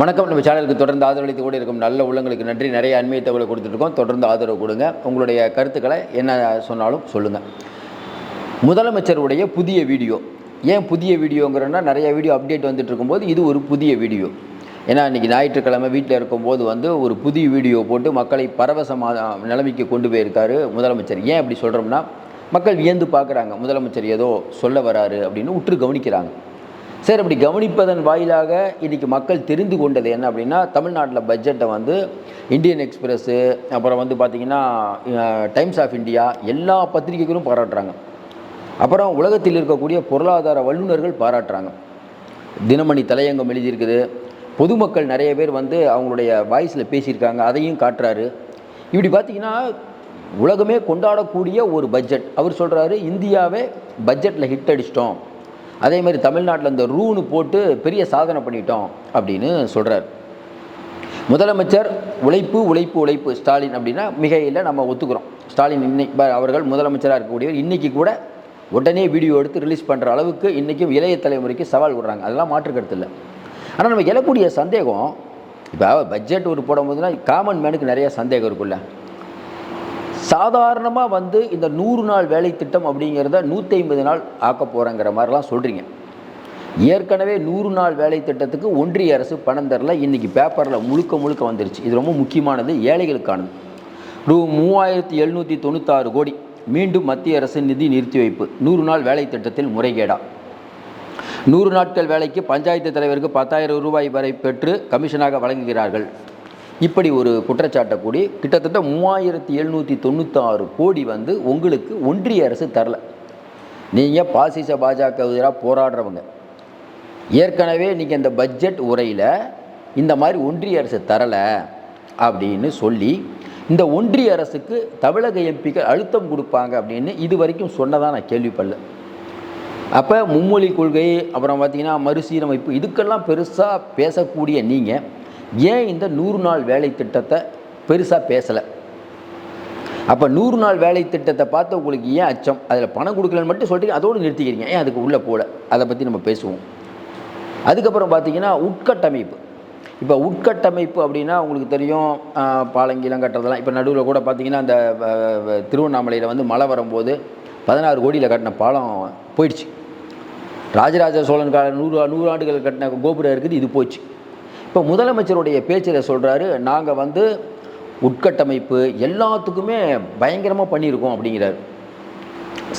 வணக்கம். நம்ம சேனலுக்கு தொடர்ந்து ஆதரவளித்து கூட இருக்கும் நல்ல உள்ளங்களுக்கு நன்றி. நிறைய அண்மைய தகவலை கொடுத்துட்ருக்கோம் தொடர்ந்து ஆதரவு கொடுங்க. உங்களுடைய கருத்துக்களை என்ன சொன்னாலும் சொல்லுங்கள் முதலமைச்சருடைய புதிய வீடியோ. ஏன் புதிய வீடியோங்கிறன்னா நிறைய வீடியோ அப்டேட் வந்துட்டு இருக்கும்போது இது ஒரு புதிய வீடியோ. ஏன்னா இன்றைக்கி ஞாயிற்றுக்கிழமை வீட்டில் இருக்கும்போது வந்து ஒரு புதிய வீடியோ போட்டு மக்களை பரவசமாக நிலைமைக்கு கொண்டு போயிருக்காரு முதலமைச்சர். ஏன் அப்படி சொல்கிறோம்னா மக்கள் வியந்து பார்க்குறாங்க. முதலமைச்சர் ஏதோ சொல்ல வராரு அப்படின்னு உற்று கவனிக்கிறாங்க. சரி அப்படி கவனிப்பதன் வாயிலாக இன்றைக்கி மக்கள் தெரிந்து கொண்டது என்ன அப்படின்னா தமிழ்நாட்டில் பட்ஜெட்டை வந்து இந்தியன் எக்ஸ்பிரஸ்ஸு அப்புறம் வந்து பார்த்திங்கன்னா டைம்ஸ் ஆஃப் இந்தியா எல்லா பத்திரிகைகளும் பாராட்டுறாங்க. அப்புறம் உலகத்தில் இருக்கக்கூடிய பொருளாதார வல்லுநர்கள் பாராட்டுறாங்க. தினமணி தலையங்கம் எழுதியிருக்குது. பொதுமக்கள் நிறைய பேர் வந்து அவங்களுடைய வாய்ஸில் பேசியிருக்காங்க அதையும் காட்டுறாரு. இப்படி பார்த்தீங்கன்னா உலகமே கொண்டாடக்கூடிய ஒரு பட்ஜெட் அவர் சொல்கிறாரு இந்தியாவே பட்ஜெட்டில் ஹிட் அடிச்சிட்டோம். அதே மாதிரி தமிழ்நாட்டில் இந்த ரூனு போட்டு பெரிய சாதனை பண்ணிட்டோம் அப்படின்னு சொல்கிறார் முதலமைச்சர் உழைப்பு உழைப்பு உழைப்பு ஸ்டாலின் அப்படின்னா மிகையில் நம்ம ஒத்துக்கிறோம். ஸ்டாலின் இன்னைக்கு அவர்கள் முதலமைச்சராக இருக்கக்கூடியவர். இன்றைக்கி கூட உடனே வீடியோ எடுத்து ரிலீஸ் பண்ணுற அளவுக்கு இன்றைக்கும் இளைய தலைமுறைக்கு சவால் விடுறாங்க. அதெல்லாம் மாற்று கருத்து இல்லை. ஆனால் நம்ம எழக்கூடிய சந்தேகம் இப்போ பட்ஜெட் ஒரு போடும்போதுனா காமன் மேனுக்கு நிறைய சந்தேகம் இருக்குல்ல சாதாரணமாக வந்து இந்த நூறு நாள் வேலை திட்டம் அப்படிங்கிறத நூற்றி ஐம்பது நாள் ஆக்க போகிறேங்கிற மாதிரிலாம் சொல்கிறீங்க ஏற்கனவே நூறு நாள் வேலை திட்டத்துக்கு ஒன்றிய அரசு பணம் தரல. இன்றைக்கி பேப்பரில் முழுக்க முழுக்க வந்துருச்சு. இது ரொம்ப முக்கியமானது ஏழைகளுக்கானது. ரூ. மூவாயிரத்தி எழுநூற்றி தொண்ணூத்தாறு கோடி மீண்டும் மத்திய அரசு நிதி நிறுத்தி வைப்பு. நூறு நாள் வேலை திட்டத்தில் முறைகேடா. நூறு நாட்கள் வேலைக்கு பஞ்சாயத்து தலைவருக்கு பத்தாயிரம் ரூபாய் வரை பெற்று கமிஷனாக வழங்குகிறார்கள். இப்படி ஒரு குற்றச்சாட்டை கூடி கிட்டத்தட்ட மூவாயிரத்தி எழுநூற்றி தொண்ணூற்றாறு கோடி வந்து உங்களுக்கு ஒன்றிய அரசு தரல. நீங்கள் பாசிச பாஜக எதிராக போராடுறவங்க. ஏற்கனவே நீங்கள் இந்த பட்ஜெட் உரையில் இந்த மாதிரி ஒன்றிய அரசு தரலை அப்படின்னு சொல்லி இந்த ஒன்றிய அரசுக்கு தமிழக எம்பிக்கள் அழுத்தம் கொடுப்பாங்க அப்படின்னு இது வரைக்கும் சொன்னதாக நான் கேள்விப்படல. அப்போ மும்மொழி கொள்கை அப்புறம் பார்த்திங்கன்னா மறுசீரமைப்பு இதுக்கெல்லாம் பெருசாக பேசக்கூடிய நீங்கள் ஏன் இந்த நூறு நாள் வேலை திட்டத்தை பெருசாக பேசலை? அப்போ நூறு நாள் வேலை திட்டத்தை பார்த்து உங்களுக்கு ஏன் அச்சம்? அதில் பணம் கொடுக்கலன்னு மட்டும் சொல்லிட்டு அதோடு நிறுத்திக்கிறீங்க. ஏன் அதுக்கு உள்ளே போகல அதை பற்றி நம்ம பேசுவோம். அதுக்கப்புறம் பார்த்திங்கன்னா உட்கட்டமைப்பு. இப்போ உட்கட்டமைப்பு அப்படின்னா உங்களுக்கு தெரியும் பாலங்கீழம் கட்டுறதெல்லாம். இப்போ நடுவில் கூட பார்த்திங்கன்னா அந்த திருவண்ணாமலையில் வந்து மழை வரும்போது பதினாறு கோடியில் கட்டின பாலம் போயிடுச்சு. ராஜராஜ சோழன் கால நூறு நூறு ஆண்டுகள் கட்டின கோபுரம் இருக்குது இது போச்சு. இப்போ முதலமைச்சருடைய பேச்சில் சொல்கிறாரு நாங்கள் வந்து உட்கட்டமைப்பு எல்லாத்துக்குமே பயங்கரமாக பண்ணியிருக்கோம் அப்படிங்கிறார்.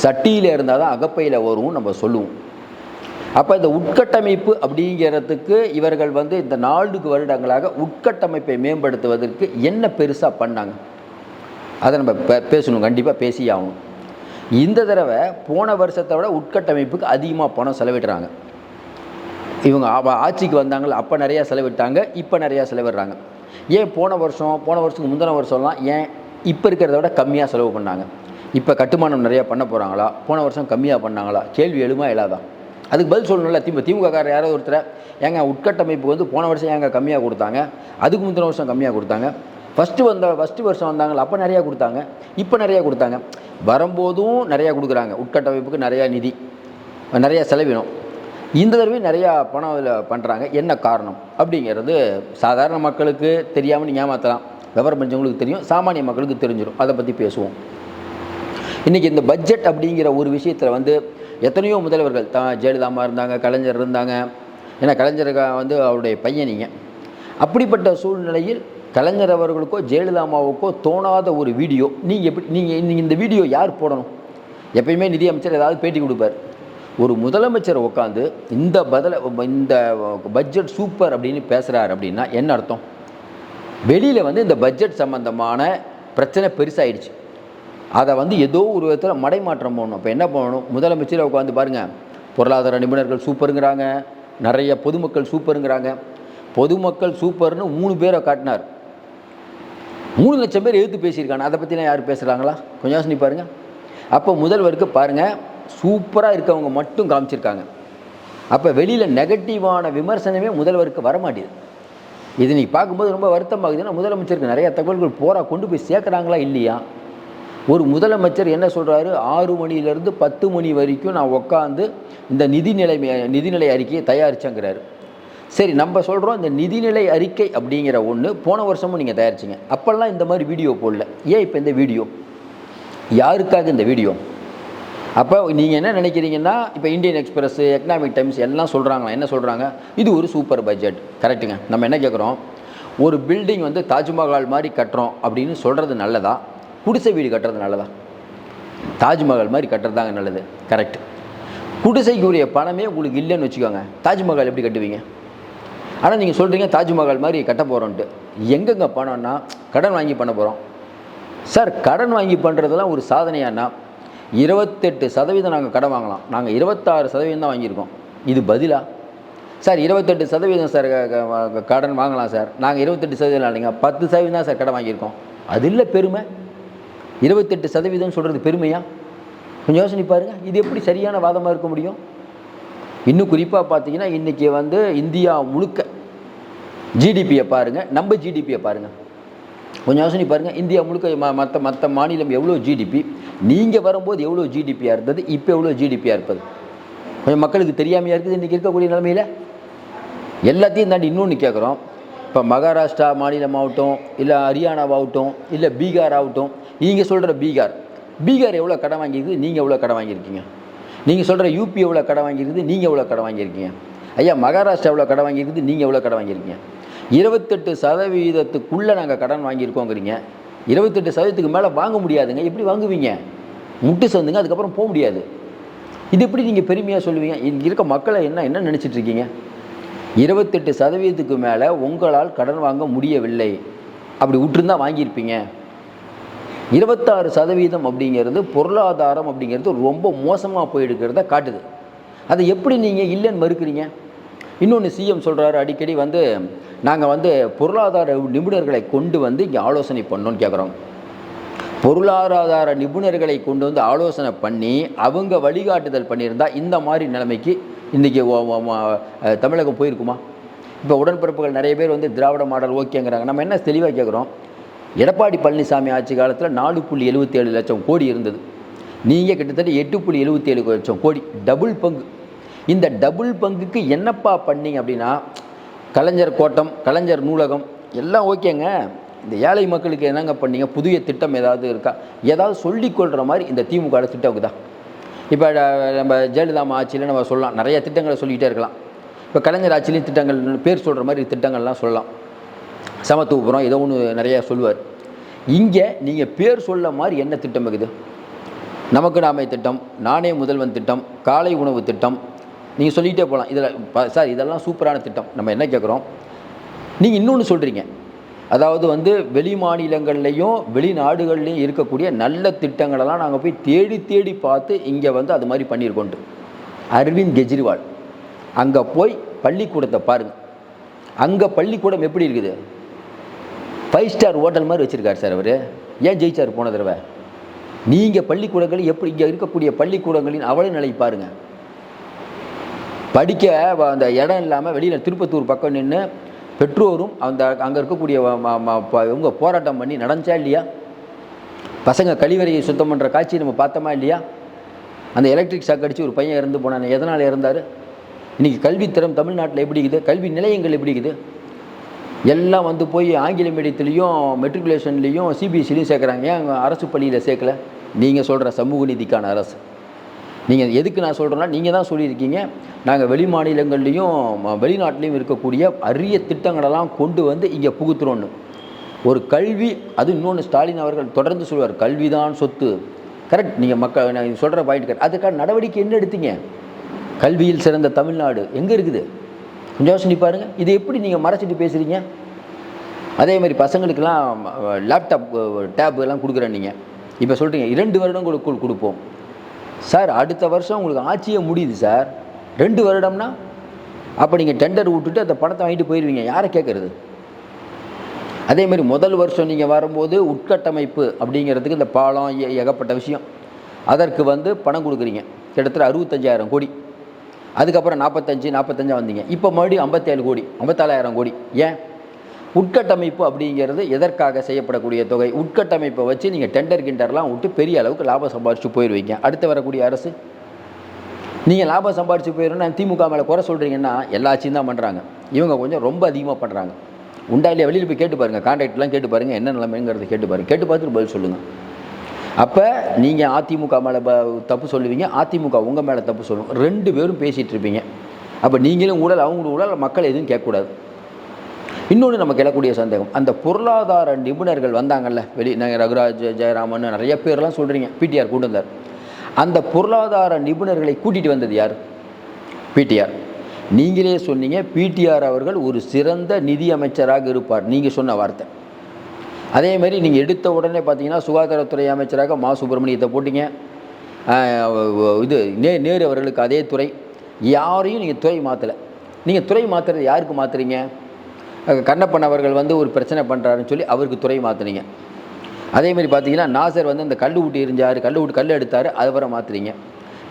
சட்டியில் இருந்தால் தான் அகப்பையில் வரும் நம்ம சொல்லுவோம். அப்போ இந்த உட்கட்டமைப்பு அப்படிங்கிறதுக்கு இவர்கள் வந்து இந்த நான்கு வருடங்களாக உட்கட்டமைப்பை மேம்படுத்துவதற்கு என்ன பெருசாக பண்ணாங்க? அதை நம்ம பேசணும். கண்டிப்பாக பேசி ஆகணும். இந்த தடவை போன வருஷத்தை விட உட்கட்டமைப்புக்கு அதிகமாக பணம் செலவிடுறாங்க. இவங்க ஆட்சிக்கு வந்தாங்கள அப்போ நிறையா செலவிட்டாங்க இப்போ நிறையா செலவிடுறாங்க. ஏன் போன வருஷம் போன வருஷத்துக்கு முந்தின வருஷம்லாம் ஏன் இப்போ இருக்கிறத விட கம்மியாக செலவு பண்ணாங்க? இப்போ கட்டுமானம் நிறையா பண்ண போகிறாங்களா போன வருஷம் கம்மியாக பண்ணாங்களா? கேள்வி எழுமா இல்லாதான் அதுக்கு பதில் சொல்லணும்ல திமுக திமுகக்காரர் யாராவது ஒருத்தர் ஏங்க உட்கட்டமைப்பு வந்து போன வருஷம் ஏங்க கம்மியாக கொடுத்தாங்க? அதுக்கு முந்தின வருஷம் கம்மியாக கொடுத்தாங்க. ஃபஸ்ட்டு வந்த ஃபஸ்ட்டு வருஷம் வந்தாங்களா அப்போ நிறையா கொடுத்தாங்க. இப்போ நிறையா கொடுத்தாங்க. வரும்போதும் நிறையா கொடுக்குறாங்க. உட்கட்டமைப்புக்கு நிறையா நிதி நிறையா செலவினம் இந்த தடவையும் நிறையா பணம் அதில் பண்ணுறாங்க என்ன காரணம்? அப்படிங்கிறது சாதாரண மக்களுக்கு தெரியாமல் நீங்கள் ஏமாற்றலாம் விவரம் பண்ணவங்களுக்கு தெரியும் சாமானிய மக்களுக்கு தெரிஞ்சிடும் அதை பற்றி பேசுவோம். இன்றைக்கி இந்த பட்ஜெட் அப்படிங்கிற ஒரு விஷயத்தில் வந்து எத்தனையோ முதல்வர்கள் த ஜெயலலிதாமா இருந்தாங்க கலைஞர் இருந்தாங்க. ஏன்னா கலைஞர் வந்து அவருடைய பையனிங்க அப்படிப்பட்ட சூழ்நிலையில் கலைஞர் அவர்களுக்கோ ஜெயலலிதாமாவுக்கோ தோணாத ஒரு வீடியோ நீங்கள் எப்படி நீங்கள் நீங்கள் இந்த வீடியோ யார் போடணும்? எப்பயுமே நிதியமைச்சர் ஏதாவது பேட்டி கொடுப்பார். ஒரு முதலமைச்சர் உட்காந்து இந்த பதில இந்த பட்ஜெட் சூப்பர் அப்படின்னு பேசுகிறார் அப்படின்னா என்ன அர்த்தம்? வெளியில் வந்து இந்த பட்ஜெட் சம்மந்தமான பிரச்சனை பெருசாகிடுச்சு அதை வந்து ஏதோ ஒரு விதத்தில் மடைமாற்றம் போடணும் இப்போ என்ன பண்ணணும்? முதலமைச்சரை உட்காந்து பாருங்கள் பொருளாதார நிபுணர்கள் சூப்பருங்கிறாங்க நிறைய பொதுமக்கள் சூப்பருங்கிறாங்க பொதுமக்கள் சூப்பர்னு மூணு பேரை காட்டினார். மூணு லட்சம் பேர் எழுத்து பேசியிருக்காங்க. அதை பற்றிலாம் யார் பேசுகிறாங்களா கொஞ்சம் யோசனை பாருங்கள் அப்போ முதல்வருக்கு பாருங்கள் சூப்பராக இருக்கவங்க மட்டும் காமிச்சிருக்காங்க. அப்போ வெளியில் நெகட்டிவான விமர்சனமே முதல்வருக்கு வரமாட்டேது. இது நீ பார்க்கும்போது ரொம்ப வருத்தமாகுதுன்னா முதலமைச்சருக்கு நிறைய தகவல்கள் போரா கொண்டு போய் சேர்க்குறாங்களா இல்லையா? ஒரு முதலமைச்சர் என்ன சொல்கிறாரு ஆறு மணிலேருந்து பத்து மணி வரைக்கும் நான் உட்காந்து இந்த நிதிநிலை நிதிநிலை அறிக்கையை தயாரித்தேங்கிறாரு சரி நம்ம சொல்கிறோம் இந்த நிதிநிலை அறிக்கை அப்படிங்கிற ஒன்று போன வருஷமும் நீங்கள் தயாரிச்சிங்க. அப்போல்லாம் இந்த மாதிரி வீடியோ போடல. ஏன் இப்போ இந்த வீடியோ? யாருக்காக இந்த வீடியோ? அப்போ நீங்கள் என்ன நினைக்கிறீங்கன்னா இப்போ இந்தியன் எக்ஸ்பிரஸ் எக்கனாமிக் டைம்ஸ் எல்லாம் சொல்கிறாங்களா என்ன சொல்கிறாங்க இது ஒரு சூப்பர் பட்ஜெட் கரெக்டுங்க நம்ம என்ன கேட்குறோம் ஒரு பில்டிங் வந்து தாஜ்மஹால் மாதிரி கட்டுறோம் அப்படின்னு சொல்கிறது நல்லதா? குடிசை வீடு கட்டுறது நல்லதா? தாஜ்மஹால் மாதிரி கட்டுறது தாங்க நல்லது. கரெக்ட் குடிசைக்குரிய பணமே உங்களுக்கு இல்லைன்னு வச்சுக்கோங்க. தாஜ்மஹால் எப்படி கட்டுவீங்க? ஆனால் நீங்கள் சொல்கிறீங்க தாஜ்மஹால் மாதிரி கட்ட போகிறோன்ட்டு எங்கெங்கே பணம்னா கடன் வாங்கி பண்ண போகிறோம் சார் கடன் வாங்கி பண்ணுறதெல்லாம் ஒரு சாதனையானா? இருபத்தெட்டு சதவீதம் நாங்கள் கடன் வாங்கலாம். நாங்கள் இருபத்தாறு சதவீதம் தான் வாங்கியிருக்கோம். இது பதிலாக சார் இருபத்தெட்டு சதவீதம் சார் க- கடன் வாங்கலாம் சார். நாங்கள் இருபத்தெட்டு சதவீதம் இல்லைங்க. பத்து சதவீதம் தான் சார் கடன் வாங்கியிருக்கோம். அது இல்லை பெருமை. இருபத்தெட்டு சதவீதம் சொல்கிறது பெருமையா? கொஞ்சம் யோசனை பாருங்கள் இது எப்படி சரியான வாதமாக இருக்க முடியும்? இன்னும் குறிப்பாக பார்த்தீங்கன்னா இன்றைக்கி வந்து இந்தியா முழுக்க ஜிடிபியை பாருங்கள் நம்ம ஜிடிபியை பாருங்கள் கொஞ்சம் யோசனை பாருங்கள் இந்தியா முழுக்க ம மற்ற மற்ற மாநிலம் எவ்வளோ ஜிடிபி நீங்கள் வரும்போது எவ்வளோ ஜிடிபியாக இருந்தது? இப்போ எவ்வளோ ஜிடிபியாக இருப்பது? கொஞ்சம் மக்களுக்கு தெரியாமையாக இருக்குது இன்றைக்கி இருக்கக்கூடிய நிலைமையில்? எல்லாத்தையும் தாண்டி இன்னொன்று கேட்குறோம் இப்போ மகாராஷ்டிரா மாநிலமாகட்டும் இல்லை ஹரியானாவாகட்டும் இல்லை பீகார் ஆகட்டும் நீங்கள் சொல்கிற பீகார் பீகார் எவ்வளோ கடன் வாங்கியிருக்குது நீங்கள் எவ்வளோ கடன் வாங்கியிருக்கீங்க? நீங்கள் சொல்கிற யூபி எவ்வளோ கடன் வாங்கியிருக்குது? நீங்கள் எவ்வளோ கடன் வாங்கியிருக்கீங்க? ஐயா மகாராஷ்டிரா எவ்வளோ கடன் வாங்கியிருக்குது? நீங்கள் எவ்வளோ கடன் வாங்கியிருக்கீங்க? இருபத்தெட்டு சதவீதத்துக்குள்ளே நாங்கள் கடன் வாங்கியிருக்கோங்கிறீங்க. இருபத்தெட்டு சதவீதத்துக்கு மேலே வாங்க முடியாதுங்க. எப்படி வாங்குவீங்க? முட்டு சந்துங்க அதுக்கப்புறம் போக முடியாது. இது எப்படி நீங்கள் பெருமையாக சொல்லுவீங்க? இங்கே இருக்க மக்களை என்ன என்ன நினச்சிட்டு இருக்கீங்க? இருபத்தெட்டு சதவீதத்துக்கு மேலே உங்களால் கடன் வாங்க முடியவில்லை. அப்படி விட்டுருந்தா வாங்கியிருப்பீங்க. இருபத்தாறு சதவீதம் அப்படிங்கிறது பொருளாதாரம் அப்படிங்கிறது ரொம்ப மோசமாக போயிருக்கிறத காட்டுது. அதை எப்படி நீங்கள் இல்லைன்னு மறுக்கிறீங்க? இன்னொன்று சிஎம் சொல்கிறாரு அடிக்கடி வந்து நாங்கள் வந்து பொருளாதார நிபுணர்களை கொண்டு வந்து இங்கே ஆலோசனை பண்ணோன்னு கேட்குறோம் பொருளாதார நிபுணர்களை கொண்டு வந்து ஆலோசனை பண்ணி அவங்க வழிகாட்டுதல் பண்ணியிருந்தா இந்த மாதிரி நிலைமைக்கு இன்றைக்கி தமிழகம் போயிருக்குமா? இப்போ உடன்பிறப்புகள் நிறைய பேர் வந்து திராவிட மாடல் ஓகேங்கிறாங்க. நம்ம என்ன தெளிவாக கேட்குறோம் எடப்பாடி பழனிசாமி ஆட்சி காலத்தில் நாலு புள்ளி எழுபத்தேழு லட்சம் கோடி இருந்தது. நீங்கள் கிட்டத்தட்ட எட்டு புள்ளி எழுபத்தேழு லட்சம் கோடி டபுள் பங்கு. இந்த டபுள் பங்குக்கு என்னப்பா பண்ணீங்க அப்படின்னா கலைஞர் கோட்டம் கலைஞர் நூலகம் எல்லாம் ஓகேங்க. இந்த ஏழை மக்களுக்கு என்னங்க பண்ணீங்க? புதிய திட்டம் ஏதாவது இருக்கா? ஏதாவது சொல்லிக்கொள்கிற மாதிரி இந்த திமுக திட்டம் தான் இப்போ நம்ம ஜெயலலிதா ஆட்சியில் நம்ம சொல்லலாம். நிறைய திட்டங்களை சொல்லிக்கிட்டே இருக்கலாம். இப்போ கலைஞர் ஆட்சியிலையும் திட்டங்கள் பேர் சொல்கிற மாதிரி திட்டங்கள்லாம் சொல்லலாம். சமத்துவபுரம் ஏதோ ஒன்று நிறையா சொல்லுவார். இங்கே நீங்கள் பேர் சொல்ல மாதிரி என்ன திட்டம் இருக்குது? நமக்கு நாமை திட்டம் நானே முதல்வன் திட்டம் காலை உணவு திட்டம் நீங்கள் சொல்லிகிட்டே போகலாம் இதில் சார் இதெல்லாம் சூப்பரான திட்டம். நம்ம என்ன கேட்குறோம் நீங்கள் இன்னொன்று சொல்கிறீங்க அதாவது வந்து வெளி மாநிலங்கள்லேயும் வெளிநாடுகள்லையும் இருக்கக்கூடிய நல்ல திட்டங்களெல்லாம் நாங்கள் போய் தேடி தேடி பார்த்து இங்கே வந்து அது மாதிரி பண்ணியிருக்கோண்டு அரவிந்த் கெஜ்ரிவால். அங்கே போய் பள்ளிக்கூடத்தை பாருங்கள் அங்கே பள்ளிக்கூடம் எப்படி இருக்குது? ஃபைவ் ஸ்டார் ஹோட்டல் மாதிரி வச்சுருக்காரு சார் அவர். ஏன் ஜெயிச்சார் போன தடவை? நீங்கள் பள்ளிக்கூடங்கள் எப்படி இங்கே இருக்கக்கூடிய பள்ளிக்கூடங்களின் அவலை நிலை பாருங்கள் படிக்க வ- அந்த இடம் இல்லாமல் வெளியில் திருப்பத்தூர் பக்கம் நின்று பெற்றோரும் அந்த அங்கே இருக்கக்கூடிய ம- ம- இவங்க போராட்டம் பண்ணி நடந்துச்சா இல்லையா? பசங்க கழிவறையை சுத்தம் பண்ணுற காட்சி நம்ம பார்த்தோமா இல்லையா? அந்த எலக்ட்ரிக் ஷாக் அடித்து ஒரு பையன் இறந்து போனான் எதனால் இறந்தார்? இன்றைக்கி கல்வித்தரம் தமிழ்நாட்டில் எப்படி இருக்குது? கல்வி நிலையங்கள் எப்படி இருக்குது? எல்லாம் வந்து போய் ஆங்கில மீடியத்துலேயும் மெட்ரிகுலேஷன்லேயும் சிபிஎஸ்சிலையும் சேர்க்குறாங்க. ஏன் அரசு பள்ளியில் சேர்க்கல? நீங்கள் சொல்கிற சமூக நீதிக்கான அரசு. நீங்கள் எதுக்கு நான் சொல்கிறேன்னா நீங்கள் தான் சொல்லியிருக்கீங்க. நாங்கள் வெளி மாநிலங்கள்லேயும் ம- வெளிநாட்டிலையும் இருக்கக்கூடிய அரிய திட்டங்களெல்லாம் கொண்டு வந்து இங்கே புகுத்துறோன்னு. ஒரு கல்வி அது இன்னொன்று ஸ்டாலின் அவர்கள் தொடர்ந்து சொல்வார் கல்வி தான் சொத்து. கரெக்ட் நீங்கள் மக்கள் நான் சொல்கிற பாயிண்ட் கரெக்ட் அதுக்கான நடவடிக்கை என்ன எடுத்தீங்க? கல்வியில் சிறந்த தமிழ்நாடு எங்கே இருக்குது? கொஞ்சம் யோசனை பாருங்கள் இதை எப்படி நீங்கள் மறைச்சிட்டு பேசுகிறீங்க அதே மாதிரி பசங்களுக்கெல்லாம் லேப்டாப் டேப் எல்லாம் கொடுக்குறேன் நீங்கள் இப்போ சொல்கிறீங்க இரண்டு வருடங்களுக்குள் கொடுப்போம். சார் அடுத்த வருஷம் உங்களுக்கு ஆட்சியே முடியுது சார். ரெண்டு வருடம்னா அப்போ நீங்கள் டெண்டர் விட்டுட்டு அந்த பணத்தை வாங்கிட்டு போயிடுவீங்க யாரை கேட்குறது அதே மாதிரி முதல் வருஷம் நீங்கள் வரும்போது உட்கட்டமைப்பு அப்படிங்கிறதுக்கு இந்த பாலம் ஏ- ஏகப்பட்ட விஷயம். அதற்கு வந்து பணம் கொடுக்குறீங்க. கிட்டத்தட்ட அறுபத்தஞ்சாயிரம் கோடி. அதுக்கப்புறம் நாற்பத்தஞ்சு நாற்பத்தஞ்சா வந்தீங்க. இப்போ மறுபடியும் ஐம்பத்தேழு கோடி ஐம்பத்தாலாயிரம் கோடி. ஏன்? உட்கட்டமைப்பு அப்படிங்கிறது எதற்காக செய்யப்படக்கூடிய தொகை? உட்கட்டமைப்பை வச்சு நீங்கள் டெண்டர் கிண்டர்லாம் விட்டு பெரிய அளவுக்கு லாபம் சம்பாரிச்சு போயிடுவீங்க அடுத்து வரக்கூடிய அரசு? நீங்கள் லாபம் சம்பாரிச்சு போயிடும் நான் திமுக மேலே குறை சொல்கிறீங்கன்னா எல்லா ஆட்சியும் தான் பண்ணுறாங்க இவங்க கொஞ்சம் ரொம்ப அதிகமாக பண்ணுறாங்க உண்டா இல்லையா? வெளியில் போய் கேட்டு பாருங்கள் கான்ட்ராக்ட்லாம் கேட்டு பாருங்கள் என்ன நிலைமைங்கிறத கேட்டு பாருங்கள் கேட்டு பார்த்துட்டு பதில் சொல்லுங்கள் அப்போ நீங்கள் அதிமுக மேலே தப்பு சொல்லுவீங்க. அதிமுக உங்கள் மேலே தப்பு சொல்லுவோம் ரெண்டு பேரும் பேசிகிட்டு இருப்பீங்க. அப்போ நீங்களும் ஊழல் அவங்களும் ஊழல் மக்கள் எதுவும் கேட்கக்கூடாது. இன்னொன்று நமக்கு எழக்கூடிய சந்தேகம். அந்த பொருளாதார நிபுணர்கள் வந்தாங்கல்ல வெளி ரகுராஜ் ஜெயராமன் நிறைய பேர்லாம் சொல்கிறீங்க பிடிஆர் கூட்டு வந்தார். அந்த பொருளாதார நிபுணர்களை கூட்டிகிட்டு வந்தது யார்? பிடிஆர் நீங்களே சொன்னீங்க பிடிஆர் அவர்கள் ஒரு சிறந்த நிதி அமைச்சராக இருப்பார். நீங்கள் சொன்ன வார்த்தை. அதே மாதிரி நீங்கள் எடுத்த உடனே பார்த்தீங்கன்னா சுகாதாரத்துறை அமைச்சராக மா. சுப்பிரமணியத்தை போட்டிங்க. இது நே நேரு அவர்களுக்கு அதே துறை. யாரையும் நீங்கள் துறை மாற்றலை நீங்கள் துறை மாற்றுறது யாருக்கு மாற்றுறீங்க கண்ணப்பன் அவர்கள் வந்து ஒரு பிரச்சனை பண்ணுறாருன்னு சொல்லி அவருக்கு துறை மாற்றுனீங்க அதே மாதிரி பார்த்தீங்கன்னா நாசர் வந்து அந்த கல் ஊட்டி எரிஞ்சார் கல் ஊட்டி கல் எடுத்தார் அவரை மாற்றுறீங்க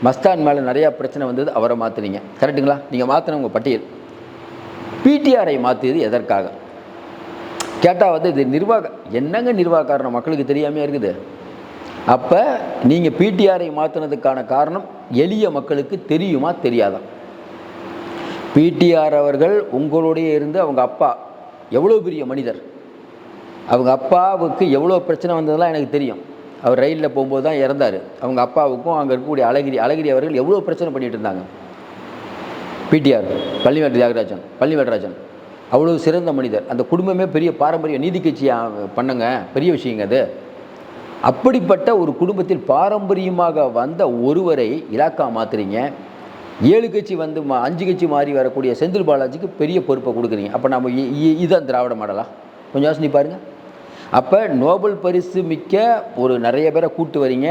மஸ்தான் மேலே நிறையா பிரச்சனை வந்தது அவரை மாற்றுனீங்க கரெக்டுங்களா நீங்கள் மாற்றின உங்கள் பட்டியல். பிடிஆரை மாற்றியது எதற்காக? கேட்டால் வந்து இது நிர்வாக என்னங்க நிர்வாக காரணம் மக்களுக்கு தெரியாமையே இருக்குது? அப்போ நீங்கள் பிடிஆரை மாற்றினதுக்கான காரணம் எளிய மக்களுக்கு தெரியுமா தெரியாதா? பிடிஆர் அவர்கள் உங்களுடைய இருந்து அவங்க அப்பா எவ்வளோ பெரிய மனிதர்? அவங்க அப்பாவுக்கு எவ்வளோ பிரச்சனை வந்ததெல்லாம் எனக்கு தெரியும். அவர் ரயிலில் போகும்போது தான் இறந்தார். அவங்க அப்பாவுக்கும் அங்கே இருக்கக்கூடிய அழகிரி அழகிரி அவர்கள் எவ்வளோ பிரச்சனை பண்ணிகிட்டு இருந்தாங்க? பிடிஆர் பள்ளிவேல் தியாகராஜன் பள்ளிவேல்ராஜன் அவ்வளோ சிறந்த மனிதர். அந்த குடும்பமே பெரிய பாரம்பரிய நீதி கட்சியாக பண்ணுங்க. பெரிய விஷயங்க அது. அப்படிப்பட்ட ஒரு குடும்பத்தில் பாரம்பரியமாக வந்த ஒருவரை இலாக்கா மாத்துறீங்க. ஏழு கட்சி வந்து மா அஞ்சு கட்சி மாறி வரக்கூடிய செந்தில் பாலாஜிக்கு பெரிய பொறுப்பை கொடுக்குறீங்க. அப்போ நம்ம இதுதான் திராவிட மாடலா? கொஞ்சம் யோசனை பாருங்கள் அப்போ நோபல் பரிசு மிக்க ஒரு நிறைய பேரை கூட்டு வரீங்க.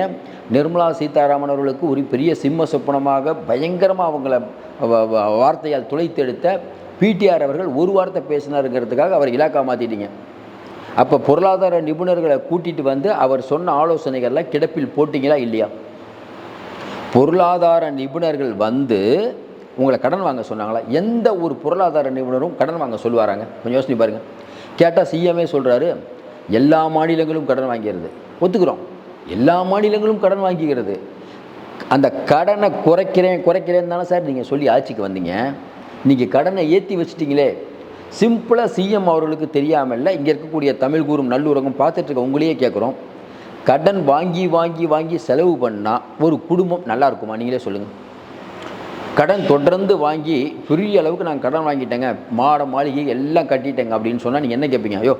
நிர்மலா சீதாராமன் அவர்களுக்கு ஒரு பெரிய சிம்ம சொப்பனமாக பயங்கரமாக அவங்கள வ- வார்த்தையால் துளைத்தெடுத்த பிடிஆர் அவர்கள் ஒரு வார்த்தை பேசினாருங்கிறதுக்காக அவர் இலாக்கா மாற்றிட்டீங்க அப்போ பொருளாதார நிபுணர்களை கூட்டிகிட்டு வந்து அவர் சொன்ன ஆலோசனைகள்லாம் கிடப்பில் போட்டிங்களா இல்லையா? பொருளாதார நிபுணர்கள் வந்து உங்களை கடன் வாங்க சொன்னாங்களா? எந்த ஒரு பொருளாதார நிபுணரும் கடன் வாங்க சொல்லுவாராங்க? கொஞ்சம் யோசனை பாருங்கள் கேட்டால் சிஎம்ஏ சொல்கிறாரு எல்லா மாநிலங்களும் கடன் வாங்கிறது. ஒத்துக்கிறோம். எல்லா மாநிலங்களும் கடன் வாங்கிக்கிறது. அந்த கடனை குறைக்கிறேன் குறைக்கிறேன்னு தானே சார் நீங்கள் சொல்லி ஆட்சிக்கு வந்தீங்க. நீங்கள் கடனை ஏற்றி வச்சிட்டிங்களே. சிம்பிளாக சிஎம் அவர்களுக்கு தெரியாமல் இங்கே இருக்கக்கூடிய தமிழ் கூறும் நல்லுறகம் பார்த்துட்டு இருக்க உங்களையே கேட்குறோம் கடன் வாங்கி வாங்கி வாங்கி செலவு பண்ணால் ஒரு குடும்பம் நல்லா இருக்குமா நீங்களே சொல்லுங்கள் கடன் தொடர்ந்து வாங்கி பெரிய அளவுக்கு நான் கடன் வாங்கிட்டேங்க. மாட மாளிகை எல்லாம் கட்டிட்டேங்க அப்படின்னு சொன்னால் நீங்கள் என்ன கேட்பீங்க ஐயோ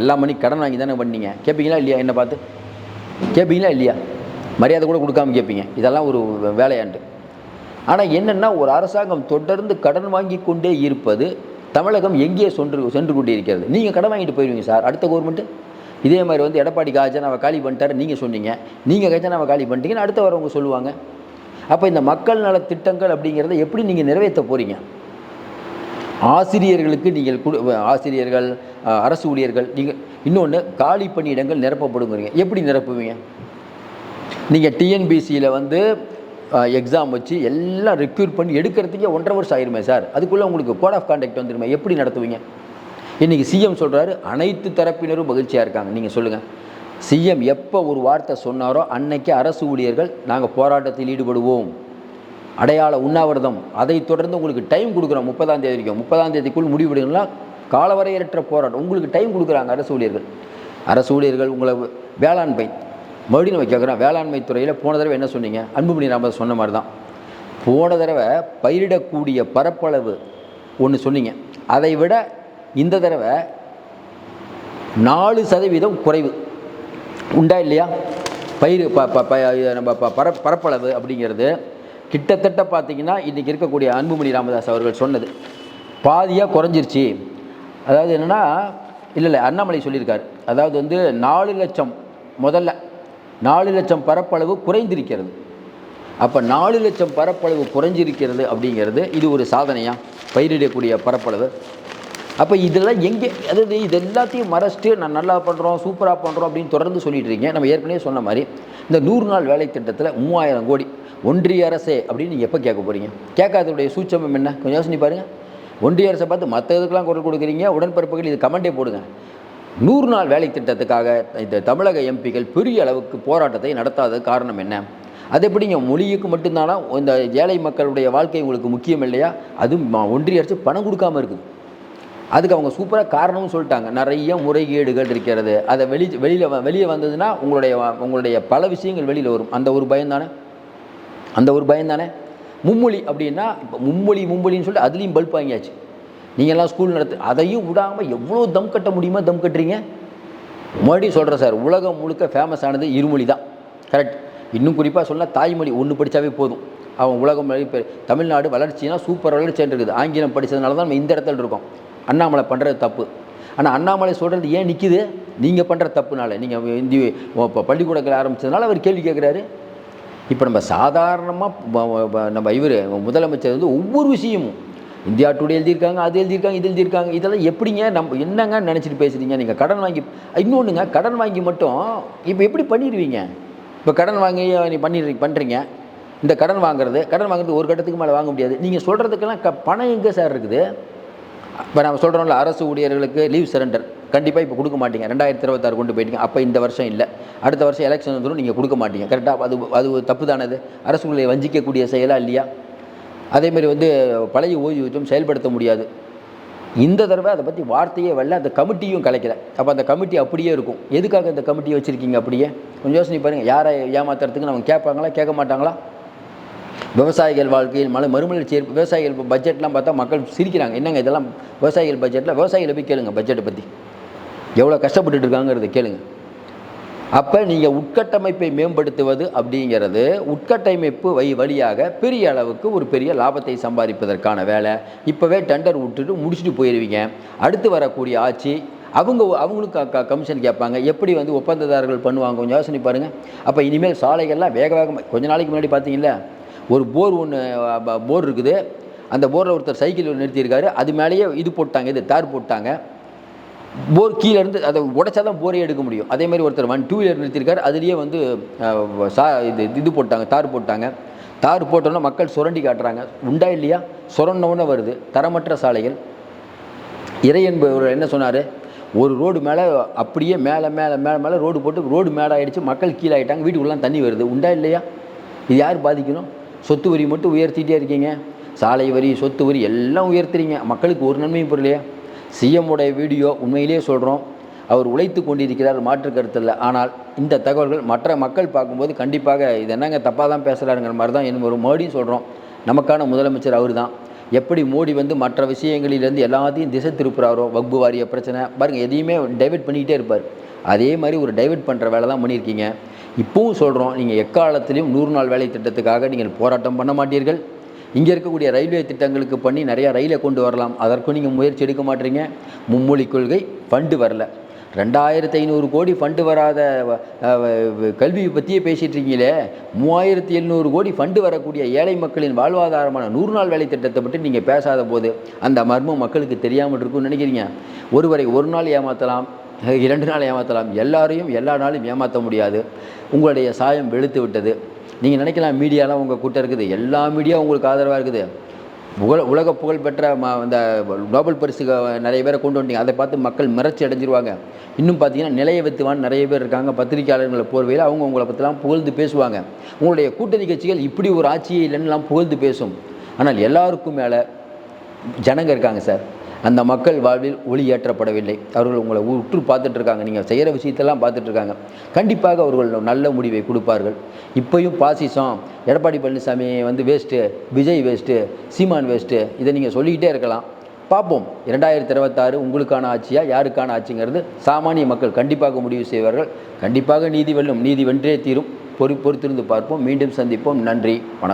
எல்லா மணி கடன் வாங்கி தானே பண்ணீங்க. கேட்பீங்களா இல்லையா என்ன பார்த்து? கேட்பீங்களா இல்லையா? மரியாதை கூட கொடுக்காம கேட்பீங்க இதெல்லாம் ஒரு வேலையாண்டு. ஆனால் என்னென்னா ஒரு அரசாங்கம் தொடர்ந்து கடன் வாங்கி கொண்டே இருப்பது தமிழகம் எங்கே சென்று சென்று கொண்டே இருக்கிறது நீங்கள் கடன் வாங்கிட்டு போயிடுவீங்க சார். அடுத்த கவர்மெண்ட்டு இதே மாதிரி வந்து எடப்பாடி காஜனாவை காலி பண்ணிட்டாரு நீங்கள் சொன்னீங்க. நீங்கள் கஜனாவை காலி பண்ணிட்டீங்கன்னு அடுத்த வரவங்க சொல்லுவாங்க. அப்போ இந்த மக்கள் நல திட்டங்கள் அப்படிங்கிறத எப்படி நீங்கள் நிறைவேற்ற போகிறீங்க ஆசிரியர்களுக்கு நீங்கள் கொடு ஆசிரியர்கள் அரசு ஊழியர்கள் நீங்கள் இன்னொன்று காலி பணியிடங்கள் நிரப்பப்படுங்கிறீங்க. எப்படி நிரப்புவீங்க? நீங்கள் டிஎன்பிசியில் வந்து எக்ஸாம் வச்சு எல்லாம் ரெக்யூர் பண்ணி எடுக்கிறதுக்கே ஒன்றரை வருஷம் ஆயிருமே சார். அதுக்குள்ளே உங்களுக்கு கோட் ஆஃப் கான்டாக்ட் வந்துருமே. எப்படி நடத்துவீங்க? இன்றைக்கி சிஎம் சொல்கிறாரு அனைத்து தரப்பினரும் மகிழ்ச்சியாக இருக்காங்க. நீங்கள் சொல்லுங்கள் சிஎம் எப்போ ஒரு வார்த்தை சொன்னாரோ அன்னைக்கு அரசு ஊழியர்கள் நாங்கள் போராட்டத்தில் ஈடுபடுவோம். அடையாள உண்ணாவிரதம். அதை தொடர்ந்து உங்களுக்கு டைம் கொடுக்குறோம். முப்பதாம் தேதி வரைக்கும். முப்பதாம் தேதிக்குள் முடிவெடுங்கன்னா காலவரையற்ற போராட்டம். உங்களுக்கு டைம் கொடுக்குறாங்க அரசு ஊழியர்கள். அரசு ஊழியர்கள் உங்களை வேளாண்மை மறுபடியும் நம்ம கேட்குறோம் வேளாண்மை துறையில் போன தடவை என்ன சொன்னீங்க? அன்புமணி ராமதாஸ் சொன்ன மாதிரி தான் போன தடவை பயிரிடக்கூடிய பரப்பளவு ஒன்று சொன்னீங்க. அதை விட இந்த தடவை நாலு சதவீதம் குறைவு. உண்டா இல்லையா? பயிர் ப ப ப நம்ம பர பரப்பளவு அப்படிங்கிறது கிட்டத்தட்ட பார்த்தீங்கன்னா இன்றைக்கி இருக்கக்கூடிய அன்புமணி ராமதாஸ் அவர்கள் சொன்னது. பாதியாக குறைஞ்சிருச்சு. அதாவது என்னென்னா இல்லை இல்லை அண்ணாமலை சொல்லியிருக்கார். அதாவது வந்து நாலு லட்சம் முதல்ல நாலு லட்சம் பரப்பளவு குறைந்திருக்கிறது. அப்போ நாலு லட்சம் பரப்பளவு குறைஞ்சிருக்கிறது அப்படிங்கிறது இது ஒரு சாதனையாக பயிரிடக்கூடிய பரப்பளவு. அப்போ இதெல்லாம் எங்கே அதாவது இது எல்லாத்தையும் மறைச்சிட்டு நான் நல்லா பண்ணுறோம் சூப்பராக பண்ணுறோம் அப்படின்னு தொடர்ந்து சொல்லிட்டு இருக்கீங்க. நம்ம ஏற்கனவே சொன்ன மாதிரி இந்த நூறு நாள் வேலை திட்டத்தில் மூவாயிரம் கோடி ஒன்றிய அரசே அப்படின்னு நீங்கள் எப்போ கேட்க போகிறீங்க கேட்காததுடைய சூட்சமம் என்ன? கொஞ்சம் யோசனை பாருங்கள் ஒன்றிய அரசை பார்த்து மற்ற இதுக்கெல்லாம் குரல் கொடுக்குறீங்க உடன்பிறப்புகள் இது கமெண்டே போடுங்க. நூறு நாள் வேலை திட்டத்துக்காக இந்த தமிழக எம்பிகள் பெரிய அளவுக்கு போராட்டத்தை நடத்தாத காரணம் என்ன? அது எப்படிங்க மொழிக்கு மட்டும்தானா? இந்த ஏழை மக்களுடைய வாழ்க்கை உங்களுக்கு முக்கியம் இல்லையா? அதுவும் ஒன்றிய அரசு பணம் கொடுக்காம இருக்குது. அதுக்கு அவங்க சூப்பராக காரணமும் சொல்லிட்டாங்க. நிறைய முறைகேடுகள் இருக்கிறது. அதை வெளி வெளியில் வெளியே வந்ததுன்னா உங்களுடைய உங்களுடைய பல விஷயங்கள் வெளியில் வரும். அந்த ஒரு பயம் தானே அந்த ஒரு பயம் தானே மும்மொழி அப்படின்னா இப்போ மும்மொழி மும்மொழின்னு சொல்லிட்டு அதுலேயும் பல்ப் வாங்கியாச்சு. நீங்கள்லாம் ஸ்கூல் நடத்து அதையும் விடாமல் எவ்வளோ தம் கட்ட முடியுமோ தம் கட்டுறீங்க? மறுபடியும் சொல்கிறேன் சார் உலகம் முழுக்க ஃபேமஸ் ஆனது இருமொழி தான். கரெக்ட் இன்னும் குறிப்பாக சொன்னால் தாய்மொழி ஒன்று படித்தாவே போதும். அவன் உலகம் தமிழ்நாடு வளர்ச்சினா சூப்பர் வளர்ச்சின்னு இருக்குது ஆங்கிலம் படித்ததுனால தான் நம்ம இந்த இடத்துல இருக்கோம். அண்ணாமலை பண்ணுறது தப்பு. ஆனால் அண்ணாமலை சொல்கிறது ஏன் நிற்கிது நீங்கள் பண்ணுற தப்புனால. நீங்கள் இந்தி இப்போ பள்ளிக்கூடங்கள் ஆரம்பித்ததுனால அவர் கேள்வி கேட்குறாரு இப்போ நம்ம சாதாரணமாக நம்ம இவர் முதலமைச்சர் வந்து ஒவ்வொரு விஷயமும் இந்தியா டுடே எழுதியிருக்காங்க அது எழுதியிருக்காங்க இது எழுதியிருக்காங்க இதெல்லாம் எப்படிங்க நம்ம என்னங்க நினச்சிட்டு பேசுகிறீங்க நீங்கள் கடன் வாங்கி இன்னொன்றுங்க கடன் வாங்கி மட்டும் இப்போ எப்படி பண்ணிடுவீங்க இப்போ கடன் வாங்கி நீ பண்ணிடுறீங்க பண்ணுறீங்க இந்த கடன் வாங்குறது கடன் வாங்குறது ஒரு கட்டத்துக்கு மேலே வாங்க முடியாது. நீங்கள் சொல்கிறதுக்கெல்லாம் க பணம் எங்கே சார் இருக்குது? இப்போ நம்ம சொல்கிறோம்ல அரசு ஊழியர்களுக்கு லீவ் சரண்டர் கண்டிப்பாக இப்போ கொடுக்க மாட்டீங்க. ரெண்டாயிரத்தி இருபத்தாறு கொண்டு போயிட்டீங்க. அப்போ இந்த வருஷம் இல்லை. அடுத்த வருஷம் எலெக்ஷன் வந்துடும் நீங்கள் கொடுக்க மாட்டீங்க. கரெக்டாக அது அது தப்பு தானது அரசு ஊழியை வஞ்சிக்கக்கூடிய செயலாக இல்லையா? அதேமாரி வந்து பழைய ஓய்வூதியம் செயல்படுத்த முடியாது. இந்த தடவை அதை பற்றி வார்த்தையே வரல. அந்த கமிட்டியும் கலைக்கல. அப்போ அந்த கமிட்டி அப்படியே இருக்கும். எதுக்காக இந்த கமிட்டியை வச்சுருக்கீங்க அப்படியே? கொஞ்சம் யோசனை பாருங்கள் யாரை ஏமாத்துறதுக்கு அவங்க கேட்பாங்களா கேட்க மாட்டாங்களா? விவசாயிகள் வாழ்க்கையில் மலை மறுமலர்ச்சி ஏற்ப- விவசாயிகள் பட்ஜெட்லாம் பார்த்தா மக்கள் சிரிக்கிறாங்க. என்னங்க இதெல்லாம் விவசாயிகள் பட்ஜெட்டில் விவசாயிகளை போய் கேளுங்க பட்ஜெட்டை பற்றி எவ்வளோ கஷ்டப்பட்டுட்டு இருக்காங்கிறத கேளுங்க. அப்போ நீங்கள் உட்கட்டமைப்பை மேம்படுத்துவது அப்படிங்கிறது உட்கட்டமைப்பு வை வழியாக பெரிய அளவுக்கு ஒரு பெரிய லாபத்தை சம்பாதிப்பதற்கான வேலை. இப்போவே டெண்டர் விட்டுட்டு முடிச்சுட்டு போயிடுவீங்க அடுத்து வரக்கூடிய ஆட்சி அவங்க அவங்களுக்கும் க- கமிஷன் கேட்பாங்க. எப்படி வந்து ஒப்பந்ததாரர்கள் பண்ணுவாங்க? கொஞ்சம் யோசனை பாருங்கள் அப்போ இனிமேல் சாலைகள்லாம் வேக வேகமாக கொஞ்ச நாளைக்கு முன்னாடி பார்த்தீங்களா ஒரு போர் ஒன்று போர் இருக்குது. அந்த போரில் ஒருத்தர் சைக்கிள் நிறுத்தியிருக்காரு. அது மேலேயே இது போட்டாங்க இது தார் போட்டாங்க. போர் கீழே இருந்து அதை உடைச்சா தான் போரே எடுக்க முடியும். அதே மாதிரி ஒருத்தர் ஒன் டூ வீலர் நிறுத்தியிருக்காரு. அதுலேயே வந்து சா இது இது போட்டாங்க தார் போட்டாங்க. தார் போட்டோன்னா மக்கள் சுரண்டி காட்டுறாங்க. உண்டா இல்லையா? சுரண்டவுன்னு வருது. தரமற்ற சாலைகள். இறை என்பவர் என்ன சொன்னார்? ஒரு ரோடு மேலே அப்படியே மேலே மேலே மேலே மேலே ரோடு போட்டு ரோடு மேலே ஆயிடுச்சு மக்கள் கீழே ஆயிட்டாங்க. வீட்டுக்குள்ளே தண்ணி வருது. உண்டா இல்லையா? இது யார் பாதிக்கணும்? சொத்து வரி மட்டும் உயர்த்திட்டே இருக்கீங்க. சாலை வரி சொத்து வரி எல்லாம் உயர்த்துறீங்க. மக்களுக்கு ஒரு நன்மையும் புரியலையா. சிஎம்முடைய வீடியோ உண்மையிலேயே சொல்கிறோம் அவர் உழைத்து கொண்டிருக்கிறார் மாற்று கருத்தில் ஆனால் இந்த தகவல்கள் மற்ற மக்கள் பார்க்கும்போது கண்டிப்பாக இது என்னங்க தப்பாக தான் பேசுகிறாருங்கிற மாதிரி தான் என்ன ஒரு மறுபடியும் சொல்கிறோம் நமக்கான முதலமைச்சர் அவர் தான். எப்படி மோடி வந்து மற்ற விஷயங்களிலேருந்து எல்லாத்தையும் திசை திருப்புறாரோ வக்பு வாரிய பிரச்சனை பாருங்கள் எதையுமே டைவெர்ட் பண்ணிக்கிட்டே இருப்பார். அதே மாதிரி ஒரு டைவெர்ட் பண்ணுற வேலை தான் பண்ணியிருக்கீங்க. இப்போவும் சொல்கிறோம் நீங்கள் எக்காலத்திலையும் நூறு நாள் வேலை திட்டத்துக்காக நீங்கள் போராட்டம் பண்ண மாட்டீர்கள். இங்கே இருக்கக்கூடிய ரயில்வே திட்டங்களுக்கு பண்ணி நிறையா ரயிலை கொண்டு வரலாம். அதற்கும் நீங்கள் முயற்சி எடுக்க மாட்டீங்க. மும்மொழி கொள்கை ஃபண்டு வரல. ரெண்டாயிரத்தி ஐநூறு கோடி ஃபண்டு வராத கல்வியை பற்றியே பேசிகிட்டு இருக்கீங்களே. மூவாயிரத்தி எழுநூறு கோடி ஃபண்டு வரக்கூடிய ஏழை மக்களின் வாழ்வாதாரமான நூறு நாள் வேலை திட்டத்தை பற்றி நீங்கள் பேசாத போது அந்த மர்மம் மக்களுக்கு தெரியாமல் இருக்கும்னு நினைக்கிறீங்க. ஒருவரை ஒரு நாள் ஏமாற்றலாம் இரண்டு நாள் ஏமாற்றலாம் எல்லாரையும் எல்லா நாளும் ஏமாற்ற முடியாது. உங்களுடைய சாயம் வெளுத்து விட்டது. நீங்கள் நினைக்கலாம் மீடியாலாம் உங்கள் கூட்டம் இருக்குது. எல்லா மீடியா உங்களுக்கு ஆதரவாக இருக்குது. புகழ் உலக புகழ்பெற்ற ம அந்த நோபல் பரிசுக்கு நிறைய பேரை கொண்டு வந்துட்டீங்க. அதை பார்த்து மக்கள் மிரட்சி அடைஞ்சிருவாங்க. இன்னும் பார்த்தீங்கன்னா நிலைய வித்துவான் நிறைய பேர் இருக்காங்க. பத்திரிக்கையாளர்களை போர்வையில் அவங்க உங்களை பற்றிலாம் புகழ்ந்து பேசுவாங்க. உங்களுடைய கூட்டணி கட்சிகள் இப்படி ஒரு ஆட்சியே இல்லைன்னுலாம் புகழ்ந்து பேசும். ஆனால் எல்லாருக்கும் மேலே ஜனங்க இருக்காங்க சார். அந்த மக்கள் வாழ்வில் ஒளி ஏற்றப்படவில்லை அவர்கள் உங்களை உற்று பார்த்துட்டு இருக்காங்க நீங்கள் செய்கிற விஷயத்தெல்லாம் பார்த்துட்ருக்காங்க கண்டிப்பாக அவர்கள் நல்ல முடிவை கொடுப்பார்கள். இப்பையும் பாசிசம் எடப்பாடி பழனிசாமி வந்து waste Vijay waste Seeman waste இதை நீங்கள் சொல்லிக்கிட்டே இருக்கலாம். பார்ப்போம். இரண்டாயிரத்தி இருபத்தாறு உங்களுக்கான ஆட்சியா யாருக்கான ஆட்சிங்கிறது சாமானிய மக்கள் கண்டிப்பாக முடிவு செய்வார்கள். கண்டிப்பாக நீதி வெல்லும் நீதி வென்றே தீரும். பொறு பொறுத்திருந்து பார்ப்போம். மீண்டும் சந்திப்போம். நன்றி. வணக்கம்.